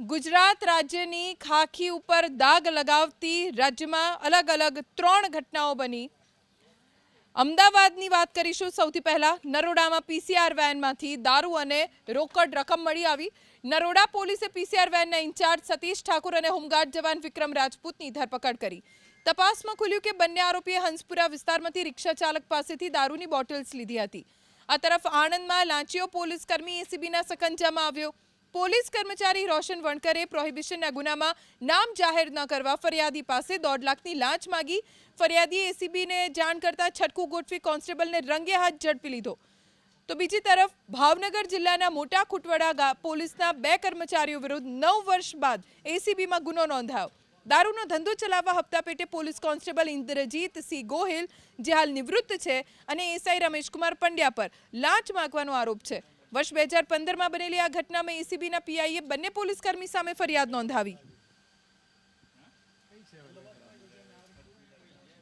ગુજરાત રાજ્યની ખાખી ઉપર દાગ લગાવતી રાજ્યમાં અલગ અલગ ત્રણ ઘટનાઓ બની. અમદાવાદની વાત કરીશું સૌથી પહેલા. નરોડામાં પીસીઆર વેનમાંથી દારૂ અને રોકડ રકમ મળી આવી. નરોડા પોલીસે પીસીઆર વેનના ઇન્ચાર્જ સતીશ ઠાકુર અને હોમગાર્ડ જવાન વિક્રમ રાજપૂતની ધરપકડ કરી. તપાસમાં ખુલ્યું કે બંને આરોપીએ હંસપુરા વિસ્તારમાંથી રિક્ષા ચાલક પાસેથી દારૂની બોટલ્સ લીધી હતી. આ તરફ આણંદમાં લાંચીઓ પોલીસ કર્મી એસીબીના સકંજામાં આવ્યો. પોલીસ કર્મચારી રોશન વણકરે પ્રોહિબિશનના ગુનામાં નામ જાહેર ન કરવા ફરિયાદી પાસે દોઢ લાખની લાંચ માગી. ફરિયાદીએ એસીબીને જાણ કરતા છટકું ગોઠવી કોન્સ્ટેબલને રંગે હાથ ઝડપી લીધો. તો બીજી તરફ, ભાવનગર જિલ્લાના મોટા ખુટવડા પોલીસના બે કર્મચારીઓ વિરુદ્ધ નવ વર્ષ બાદ એસીબીમાં ગુનો નોંધાયો. દારૂનો ધંધો ચલાવવા હપ્તા પેટે પોલીસ કોન્સ્ટેબલ ઇન્દ્રજીત સિંહ ગોહિલ, જે હાલ નિવૃત્ત છે, અને એસઆઈ રમેશકુમાર પંડ્યા પર લાંચ માગવાનો આરોપ છે. વર્ષ બે હજાર પંદરમાં બનેલી આ ઘટનામાં એસીબીના પીઆઈએ બંને પોલીસકર્મી સામે ફરિયાદ નોંધાવી.